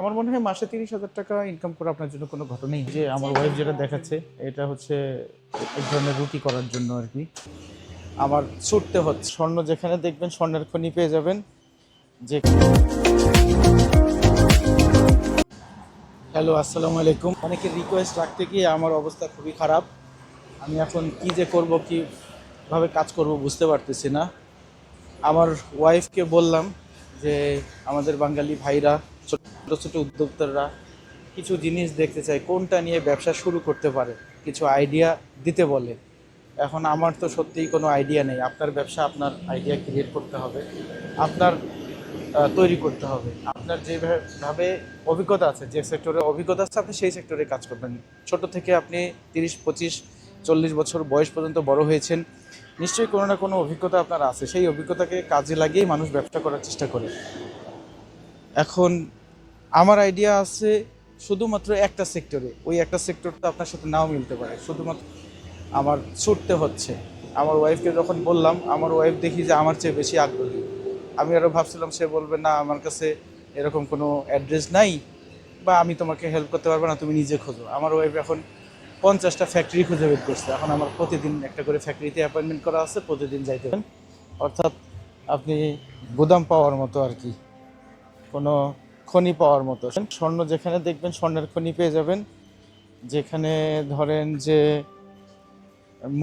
আমার মনে হয় মাসে তিরিশ হাজার টাকা ইনকাম করা আপনার জন্য কোনো ঘটনাই যে আমার ওয়াইফ যেটা দেখাচ্ছে, এটা হচ্ছে এক ধরনের রুটি করার জন্য আর কি। আমার ছুটতে হচ্ছে। স্বর্ণ যেখানে দেখবেন, স্বর্ণের খনি পেয়ে যাবেন। যে হ্যালো আসসালামু আলাইকুম। অনেকের রিকোয়েস্ট রাখতে গিয়ে আমার অবস্থা খুবই খারাপ। আমি এখন কি যে করব কীভাবে কাজ করব বুঝতে পারতেছি না। আমার ওয়াইফকে বললাম যে, আমাদের বাঙালি ভাইরা ছোট ছোট উদ্যোক্তারা কিছু জিনিস দেখতে চায়, কোনটা নিয়ে ব্যবসা শুরু করতে পারে, কিছু আইডিয়া দিতে বলে। এখন আমার তো সত্যিই কোনো আইডিয়া নেই, আপনার ব্যবসা, আপনার আইডিয়া ক্রিয়েট করতে হবে, আপনার তৈরি করতে হবে। আপনার যেভাবে অভিজ্ঞতা আছে, যে সেক্টরে অভিজ্ঞতা আছে, আপনি সেই সেক্টরে কাজ করবেন। ছোট থেকে আপনি তিরিশ, পঁচিশ, চল্লিশ বছর বয়স পর্যন্ত বড় হয়েছেন, নিশ্চয়ই কোনো না কোনো অভিজ্ঞতা আপনার আছে। সেই অভিজ্ঞতাকে কাজে লাগিয়েই মানুষ ব্যবসা করার চেষ্টা করে। এখন আমার আইডিয়া আছে শুধুমাত্র একটা সেক্টরে ওই একটা সেক্টরটা আপনার সাথে নাও মিলতে পারে। শুধুমাত্র আমার ছুটতে হচ্ছে। আমার ওয়াইফকে যখন বললাম, আমার ওয়াইফ দেখি যে আমার চেয়ে বেশি আগ্রহী। আমি আরও ভাবছিলাম, সে বলবে, না, আমার কাছে এরকম কোনো অ্যাড্রেস নাই বা আমি তোমাকে হেল্প করতে পারব না, তুমি নিজে খোঁজো। আমার ওয়াইফ এখন পঞ্চাশটা ফ্যাক্টরি খুঁজে বের করছে। এখন আমার প্রতিদিন একটা করে ফ্যাক্টরিতে অ্যাপয়েন্টমেন্ট করা আছে, প্রতিদিন যাইতে হবে অর্থাৎ আপনি গুদাম পাওয়ার মতো আর কি। কোনো খনি পাওয়ার মতো। স্বর্ণ যেখানে দেখবেন স্বর্ণের খনি পেয়ে যাবেন। যেখানে ধরেন যে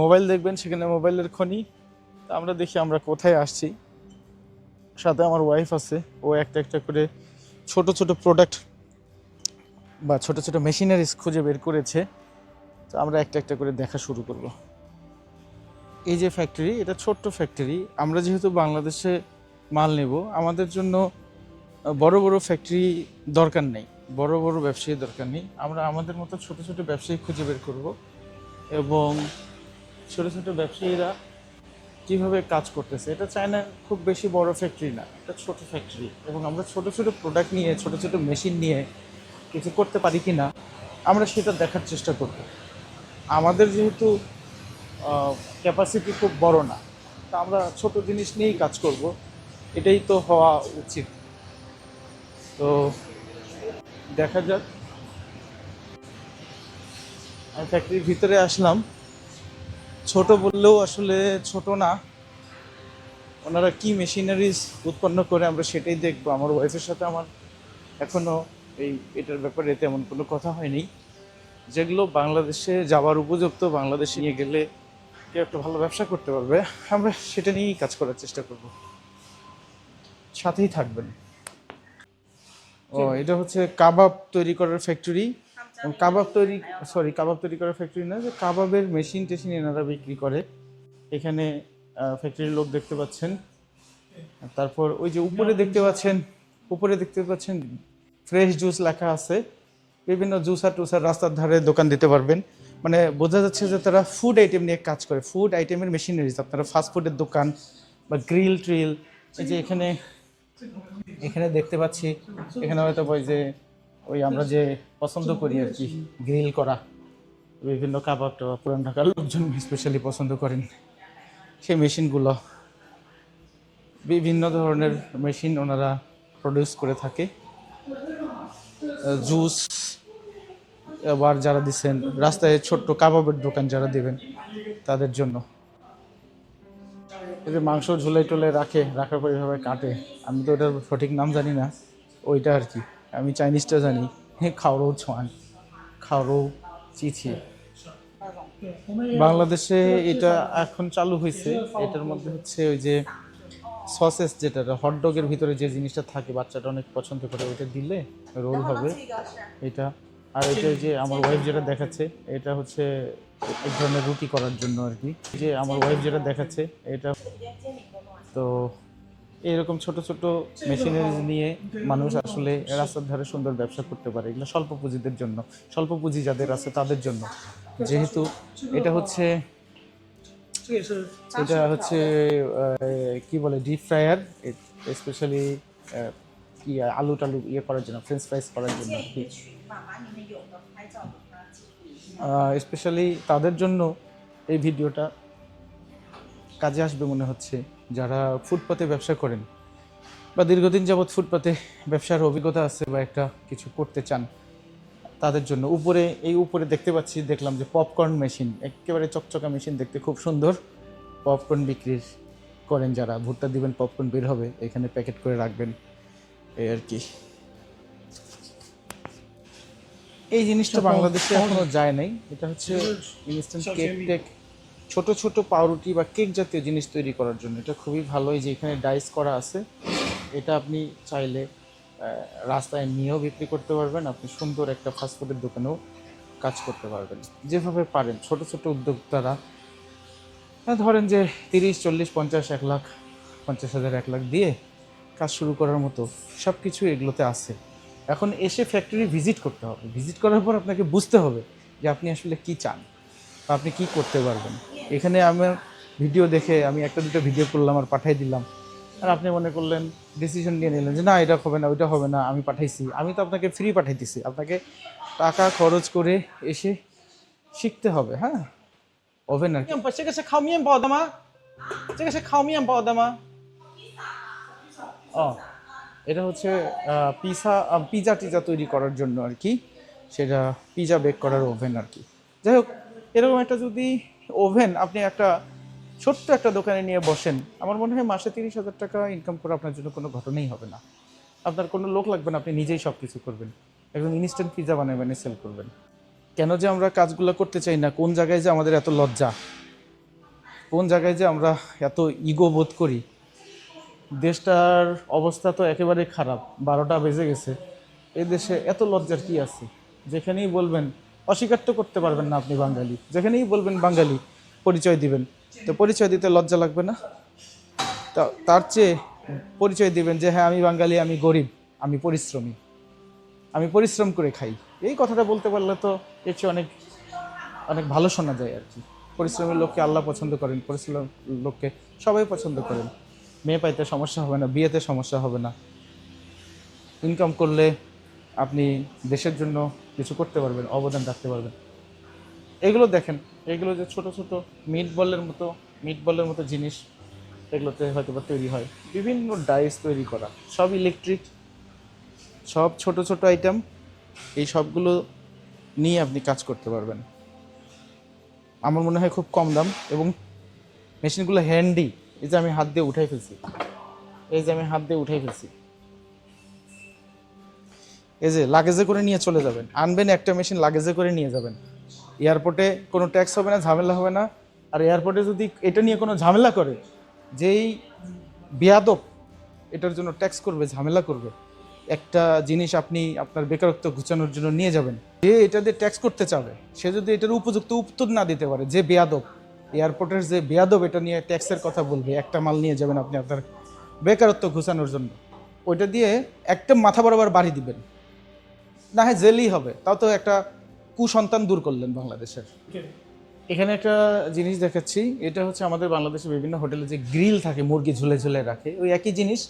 মোবাইল দেখবেন, সেখানে মোবাইলের খনি। তা আমরা দেখি আমরা কোথায় আসছি। সাথে আমার ওয়াইফ আছে। ও একটা একটা করে ছোট ছোট প্রোডাক্ট বা ছোট ছোট মেশিনারিজ খুঁজে বের করেছে। তো আমরা একটা একটা করে দেখা শুরু করব। এই যে ফ্যাক্টরি এটা ছোট্ট ফ্যাক্টরি আমরা যেহেতু বাংলাদেশে মাল নেব, আমাদের জন্য বড় বড় ফ্যাক্টরি দরকার নেই, বড় বড় ব্যবসায়ী দরকার নেই। আমরা আমাদের মতো ছোট ছোট ব্যবসায়ী খুঁজে বের করব এবং ছোট ছোট ব্যবসায়ীরা কীভাবে কাজ করতেছে, এটা চায়না খুব বেশি বড় ফ্যাক্টরি না, এটা ছোট ফ্যাক্টরি এবং আমরা ছোট ছোট প্রোডাক্ট নিয়ে, ছোট ছোট মেশিন নিয়ে কিছু করতে পারি কি না আমরা সেটা দেখার চেষ্টা করব। আমাদের যেহেতু ক্যাপাসিটি খুব বড় না, তা আমরা ছোট জিনিস নিয়েই কাজ করব, এটাই তো হওয়া উচিত। তো দেখা যাক। আমি ফ্যাক্টরির ভিতরে আসলাম। ছোট বললেও আসলে ছোট না। ওনারা কি মেশিনারিজ উৎপন্ন করে আমরা সেটাই দেখব। আমার ওয়াইফের সাথে আমার এখনও এই এটার ব্যাপারে তেমন কোনো কথা হয়নি। যেগুলো বাংলাদেশে যাওয়ার উপযুক্ত, বাংলাদেশে নিয়ে গেলে কেউ একটা ভালো ব্যবসা করতে পারবে। আমরা সেটা নিয়েই কাজ করার চেষ্টা করব। সাথেই থাকবেন। ও এটা হচ্ছে কাবাব তৈরি করার ফ্যাক্টরি কাবাব তৈরি সরি কাবাব তৈরি করার ফ্যাক্টরি না যে কাবাবের মেশিন টেশিন এনারা বিক্রি করে। এখানে ফ্যাক্টরির লোক দেখতে পাচ্ছেন। তারপর ওই যে উপরে দেখতে পাচ্ছেন উপরে দেখতে পাচ্ছেন ফ্রেশ জুস লেখা আছে। বিভিন্ন জুসার টুসার রাস্তার ধারে দোকান দিতে পারবেন। মানে বোঝা যাচ্ছে যে তারা ফুড আইটেম নিয়ে কাজ করে। ফুড আইটেমের মেশিনারিজ আপনারা ফাস্টফুডের দোকান বা গ্রিল ট্রিল এই যে এখানে এখানে দেখতে পাচ্ছি, এখানে হয়তো ওই যে, ওই আমরা যে পছন্দ করি আর কি, গ্রিল করা। বিভিন্ন কাবাব টাবাব, পুরান ঢাকার লোকজন স্পেশালি পছন্দ করেন। সেই মেশিনগুলো, বিভিন্ন ধরনের মেশিন ওনারা প্রডিউস করে থাকে। জুস আবার যারা দিচ্ছেন, রাস্তায় ছোট্ট কাবাবের দোকান যারা দেবেন, তাদের জন্য। এই যে মাংস ঝুলাই টুলে রাখে রাখার পর এভাবে কাটে। আমি তো ওটার সঠিক নাম জানি না ওইটা আর কি। আমি চাইনিজটা জানি হ্যাঁ খাওয়ারও ছোঁয়ান খাওয়ারও চিছি বাংলাদেশে এটা এখন চালু হয়েছে। এটার মধ্যে হচ্ছে ওই যে সসেস যেটা হটডগের ভিতরে যে জিনিসটা থাকে বাচ্চাটা অনেক পছন্দ করে ওইটা দিলে রোল হবে। এটা আর এটা যে আমার ওয়াইফ যেটা দেখাচ্ছে, এটা হচ্ছে এক ধরনের রুটি করার জন্য আর কি। যে আমার ওয়াইফ যেটা দেখাচ্ছে, এটা তো এরকম ছোট ছোট মেশিনারিজ নিয়ে মানুষ আসলে রাস্তার ধারে সুন্দর ব্যবসা করতে পারে। এগুলো স্বল্প পুঁজিদের জন্য, স্বল্প পুঁজি যাদের আছে তাদের জন্য। যেহেতু এটা হচ্ছে এটা হচ্ছে কি বলে ডিপ ফ্রায়ার স্পেশালি কি আলু টালু ইয়ে করার জন্য ফ্রেঞ্চ ফ্রাইস করার জন্য আর কি। স্পেশালি তাদের জন্য এই ভিডিওটা কাজে আসবে মনে হচ্ছে, যারা ফুটপাতে ব্যবসা করেন বা দীর্ঘদিন যাবৎ ফুটপাতে ব্যবসার অভিজ্ঞতা আছে বা একটা কিছু করতে চান, তাদের জন্য উপরে, এই উপরে দেখতে পাচ্ছি, দেখলাম যে পপকর্ন মেশিন একেবারে চকচকা মেশিন দেখতে খুব সুন্দর। পপকর্ন বিক্রির করেন যারা, ভুট্টা দিবেন পপকর্ন বের হবে, এখানে প্যাকেট করে রাখবেন, এই আর কি। এই জিনিসটা বাংলাদেশে এখনও যায় নাই। এটা হচ্ছে ইনস্ট্যান্ট কেক টেক ছোট ছোট পাউরুটি বা কেক জাতীয় জিনিস তৈরি করার জন্য। এটা খুবই ভালো এই যে এখানে ডাইস করা আছে। এটা আপনি চাইলে রাস্তায় নিয়েও বিক্রি করতে পারবেন। আপনি সুন্দর একটা ফাস্টফুডের দোকানেও কাজ করতে পারবেন। যেভাবে পারেন ছোট ছোট উদ্যোক্তারা। হ্যাঁ ধরেন যে তিরিশ চল্লিশ পঞ্চাশ এক লাখ পঞ্চাশ হাজার এক লাখ দিয়ে কাজ শুরু করার মতো সব কিছু এগুলোতে আছে। এখন এসে ফ্যাক্টরি ভিজিট করতে হবে। ভিজিট করার পর আপনাকে বুঝতে হবে যে আপনি আসলে কি চান বা আপনি কি করতে পারবেন। এখানে আমার ভিডিও দেখে আমি একটা দুটো ভিডিও করলাম আর পাঠাই দিলাম। আর আপনি মনে করলেন ডিসিশন নিয়ে নিলেন যে না এটা হবে না ওইটা হবে না আমি পাঠাইছি। আমি তো আপনাকে ফ্রি পাঠাইতেছি। আপনাকে টাকা খরচ করে এসে শিখতে হবে হ্যাঁ? ওভেন আর সেটা সে খাও মিয়াম পাওয়া দামা। সেটা সে খাও মিয়াম পাওয়া দামা। ও। এটা হচ্ছে পিজা পিজা টিজা তৈরি করার জন্য আর কি। সেটা পিজা বেক করার ওভেন আর কি। যাই হোক, এরকম একটা যদি ওভেন আপনি একটা ছোট্ট একটা দোকানে নিয়ে বসেন, আমার মনে হয় মাসে তিরিশ হাজার টাকা ইনকাম করা আপনার জন্য কোনো ঘটনাই হবে না। আপনার কোনো লোক লাগবে না, আপনি নিজেই সব কিছু করবেন। একদম ইনস্ট্যান্ট পিজা বানাবেন সেল করবেন। কেন যে আমরা কাজগুলো করতে চাই না, কোন জায়গায় যে আমাদের এত লজ্জা? কোন জায়গায় যে আমরা এত ইগো বোধ করি? দেশটার অবস্থা তো একেবারে খারাপ, বারোটা বেজে গেছে। এই দেশে এত লজ্জার কি আছে? যেখানেই বলবেন, অস্বীকার তো করতে পারবেন না আপনি বাঙালি। যেখানেই বলবেন বাঙালি, পরিচয় দিবেন। তো পরিচয় দিতে লজ্জা লাগবে না? তা, তার চেয়ে পরিচয় দিবেন যে হ্যাঁ আমি বাঙালি, আমি গরিব, আমি পরিশ্রমী। আমি পরিশ্রম করে খাই। এই কথাটা বলতে পারলে তো এর চেয়ে অনেক অনেক ভালো শোনা যায় আর কি। পরিশ্রমের লোককে আল্লাহ পছন্দ করেন, পরিশ্রমের লোককে সবাই পছন্দ করেন। মেয়ে পাইতে সমস্যা হবে না, বিয়েতে সমস্যা হবে না। ইনকাম করলে আপনি দেশের জন্য কিছু করতে পারবেন, অবদান রাখতে পারবেন। এগুলো দেখেন, এগুলো যে ছোট ছোট মিট বলের মতো মিট বলের মতো জিনিস, এগুলোতে হয়তো বা তৈরি হয়। বিভিন্ন ডাইস তৈরি করা, সব ইলেকট্রিক সব ছোট ছোট আইটেম এই সবগুলো নিয়ে আপনি কাজ করতে পারবেন। আমার মনে হয় খুব কম দাম এবং মেশিনগুলো হ্যান্ডি এই যে আমি হাত দিয়ে উঠাই ফেলছি। এই যে আমি হাত দিয়ে উঠাই ফেলছি। এই যে লাগেজে করে নিয়ে চলে যাবেন। আনবেন একটা মেশিন লাগেজে করে নিয়ে যাবেন। এয়ারপোর্টে কোনো ট্যাক্স হবে না, ঝামেলা হবে না। আর এয়ারপোর্টে যদি এটা নিয়ে কোনো ঝামেলা করে, যেই বেয়াদব এটার জন্য ট্যাক্স করবে, ঝামেলা করবে। একটা জিনিস আপনি আপনার বেকারত্ব ঘুচানোর জন্য নিয়ে যাবেন। যে এটা দিয়ে ট্যাক্স করতে চাবে, সে যদি এটার উপযুক্ত উত্তর না দিতে পারে, যে বেয়াদব এয়ারপোর্টের যে বেয়াদব এটা নিয়ে ট্যাক্সের কথা বলবে। একটা মাল নিয়ে যাবেন আপনি আপনার বেকারত্ব ঘুচানোর জন্য। ওইটা দিয়ে একটা মাথা বরাবর বাড়ি দিবেন। না হয় জেলই হবে। তাও তো একটা কুসন্তান দূর করলেন বাংলাদেশের। এখানে একটা জিনিস দেখাচ্ছি। এটা হচ্ছে আমাদের বাংলাদেশের বিভিন্ন হোটেলে যে গ্রিল থাকে মুরগি ঝুলে ঝুলে রাখে। ওই একই জিনিস।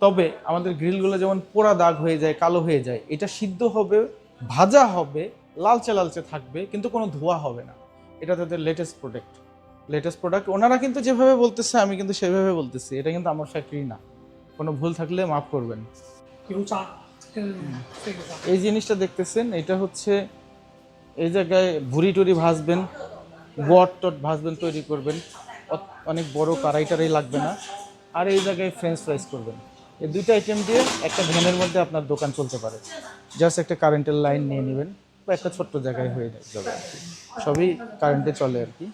তবে আমাদের গ্রিলগুলো যেমন পোড়া দাগ হয়ে যায় কালো হয়ে যায় এটা সিদ্ধ হবে ভাজা হবে লালচে লালচে থাকবে কিন্তু কোনো ধোয়া হবে না। এটা তাদের লেটেস্ট প্রোডাক্ট লেটেস্ট প্রোডাক্ট ওনারা কিন্তু যেভাবে বলতেছে আমি কিন্তু সেভাবে বলতেছি। এটা কিন্তু আমার ফ্যাক্টরি না। কোনো ভুল থাকলে মাফ করবেন। এই জিনিসটা দেখতেছেন এটা হচ্ছে এই জায়গায় ভুড়ি টুরি ভাজবেন বট টট ভাজবেন তৈরি করবেন। অনেক বড় কারাই টারাই লাগবে না। আর এই জায়গায় ফ্রেঞ্চ ফ্রাইস করবেন। এই দুইটা আইটেম দিয়ে একটা ভ্যানের মধ্যে আপনার দোকান চলতে পারে। জাস্ট একটা কারেন্টের লাইন নিয়ে নেবেন বা একটা ছোট্ট জায়গায় হয়ে যাবে। সবই কারেন্টে চলে আর কি।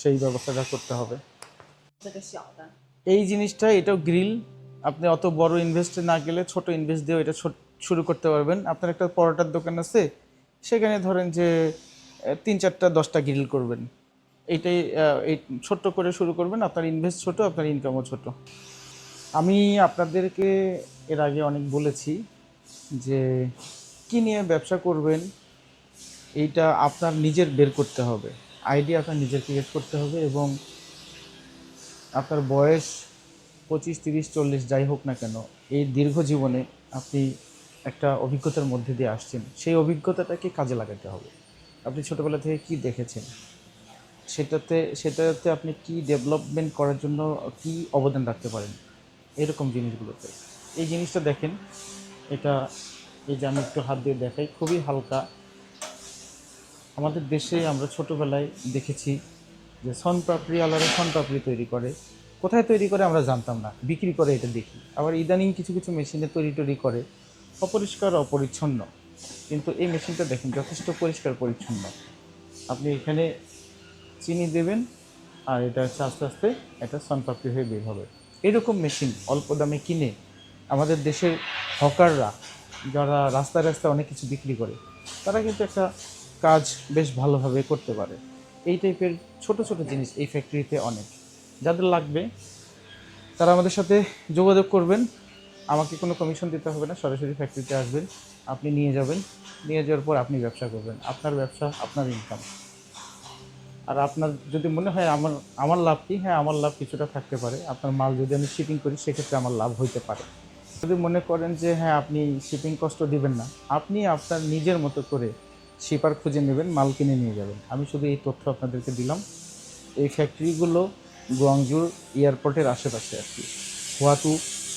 সেই ব্যবস্থাটা করতে হবে। এই জিনিসটা এটাও গ্রিল। আপনি অত বড় ইনভেস্টে না গেলে ছোট ইনভেস্ট দিয়েও এটা শুরু করতে পারবেন। আপনার একটা পরোটার দোকান আছে সেখানে ধরেন যে তিন চারটা দশটা গ্রিল করবেন। এইটাই এই ছোট্ট করে শুরু করবেন। আপনার ইনভেস্ট ছোট আপনার ইনকামও ছোট। আমি আপনাদেরকে এর আগে অনেক বলেছি যে কী নিয়ে ব্যবসা করবেন এইটা আপনার নিজের বের করতে হবে। আইডিয়া আপনার নিজের ক্রিয়েট করতে হবে এবং আপনার বয়স পঁচিশ, তিরিশ, চল্লিশ, যাই হোক না কেন, এই দীর্ঘ জীবনে আপনি একটা অভিজ্ঞতার মধ্যে দিয়ে আসছেন। সেই অভিজ্ঞতাটাকে কাজে লাগাতে হবে। আপনি ছোটোবেলা থেকে কি দেখেছেন? সেটাতে সেটাতে আপনি কি ডেভেলপমেন্ট করার জন্য কি অবদান রাখতে পারেন? এরকম জিনিসগুলোতে। এই জিনিসটা দেখেন। এটা, এই যে আমি একটু হাত দিয়ে দেখাই, খুবই হালকা আমাদের দেশে আমরা ছোটোবেলায় দেখেছি যে সন সনপাপড়ি আলাদা সনপাপড়ি তৈরি করে। কোথায় তৈরি করে আমরা জানতাম না। বিক্রি করে এটা দেখি। আবার ইদানিং কিছু কিছু মেশিনে তৈরি টৈরি করে। অপরিষ্কার, অপরিচ্ছন্ন। কিন্তু এই মেশিনটা দেখেন, যথেষ্ট পরিষ্কার, পরিচ্ছন্ন। আপনি এখানে চিনি দেবেন আর এটা হচ্ছে আস্তে আস্তে এটা সনপাপড়ি হয়ে বের হবে। এরকম মেশিন অল্প দামে কিনে আমাদের দেশের হকাররা, যারা রাস্তায় রাস্তায় অনেক কিছু বিক্রি করে, তারা কিন্তু একটা কাজ বেশ ভালোভাবে করতে পারে। এই টাইপের ছোট ছোট জিনিস এই ফ্যাক্টরিতে অনেক। যাদের লাগবে, তারা আমাদের সাথে যোগাযোগ করবেন। আমাকে কোনো কমিশন দিতে হবে না, সরাসরি ফ্যাক্টরিতে আসবেন, আপনি নিয়ে যাবেন। নিয়ে যাওয়ার পর আপনি ব্যবসা করবেন। আপনার ব্যবসা, আপনার ইনকাম আর আপনার যদি মনে হয় আমার আমার লাভ কি? হ্যাঁ আমার লাভ কিছুটা থাকতে পারে। আপনার মাল যদি আমি শিপিং করি, সেক্ষেত্রে আমার লাভ হইতে পারে। যদি মনে করেন যে হ্যাঁ আপনি শিপিং কষ্ট দিবেন না, আপনি আপনার নিজের মতো করে শিপার খুঁজে নেবেন, মাল কিনে নিয়ে যাবেন। আমি শুধু এই তথ্য আপনাদেরকে দিলাম। এই ফ্যাক্টরিগুলো গুয়াংজুর এয়ারপোর্টের আশেপাশে আর কি, হুয়াতু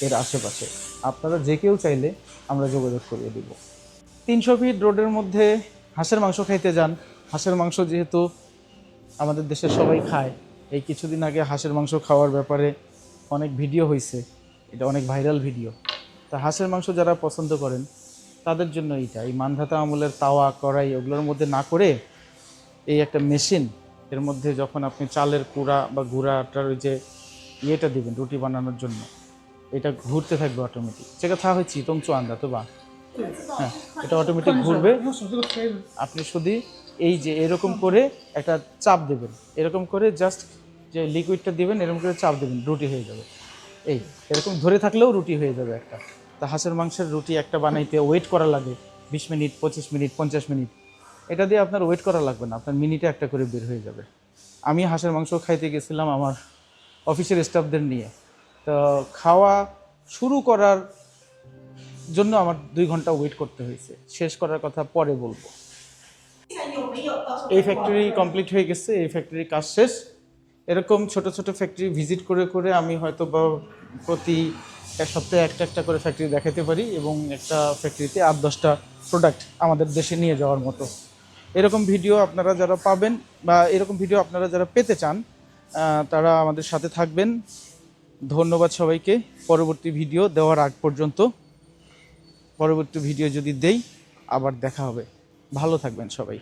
এর আশেপাশে। আপনারা যে কেউ চাইলে আমরা যোগাযোগ করিয়ে দিব। তিনশো ফিট রোডের মধ্যে হাঁসের মাংস খাইতে যান। হাঁসের মাংস যেহেতু আমাদের দেশে সবাই খায়, এই কিছুদিন আগে হাঁসের মাংস খাওয়ার ব্যাপারে অনেক ভিডিও হয়েছে এটা অনেক ভাইরাল ভিডিও। তা হাঁসের মাংস যারা পছন্দ করেন তাদের জন্য এইটা, এই মানধাতা আমলের তাওয়া, কড়াই ওগুলোর মধ্যে না করে এই একটা মেশিন, এর মধ্যে যখন আপনি চালের কুড়া বা গুঁড়াটার ওই যে ইয়েটা দেবেন, রুটি বানানোর জন্য, এটা ঘুরতে থাকবে অটোমেটিক সেটা থা হয়েছি তংচু আন্দা তো বা? হ্যাঁ এটা অটোমেটিক ঘুরবে। আপনি শুধু এই যে এরকম করে একটা চাপ দেবেন, এরকম করে জাস্ট যে লিকুইডটা দেবেন, এরকম করে চাপ দেবেন, রুটি হয়ে যাবে। এই, এরকম ধরে থাকলেও রুটি হয়ে যাবে একটা। তা হাঁসের মাংসের রুটি একটা বানাইতে ওয়েট করা লাগে, বিশ মিনিট, পঁচিশ মিনিট, পঞ্চাশ মিনিট। এটা দিয়ে আপনার ওয়েট করা লাগবে না, আপনার মিনিটে একটা করে বের হয়ে যাবে। আমি হাঁসের মাংস খাইতে গেছিলাম আমার অফিসের স্টাফদের নিয়ে। তো খাওয়া শুরু করার জন্য আমার দুই ঘণ্টা ওয়েট করতে হয়েছে। শেষ করার কথা পরে বলব। এই ফ্যাক্টরি কমপ্লিট হয়ে গেছে, এই ফ্যাক্টরি কাজ শেষ। এরকম ছোট ছোট ফ্যাক্টরি ভিজিট করে করে আমি হয়তো বা প্রতি এক সপ্তাহে একটা একটা করে ফ্যাক্টরি দেখাতে পারি এবং একটা ফ্যাক্টরিতে আট দশটা প্রোডাক্ট আমাদের দেশে নিয়ে যাওয়ার মতো। এরকম ভিডিও আপনারা যারা পাবেন বা এরকম ভিডিও আপনারা যারা পেতে চান তারা আমাদের সাথে থাকবেন। ধন্যবাদ সবাইকে। পরবর্তী ভিডিও দেওয়ার আগ পর্যন্ত। পরবর্তী ভিডিও যদি দেই, আবার দেখা হবে। ভালো থাকবেন সবাই।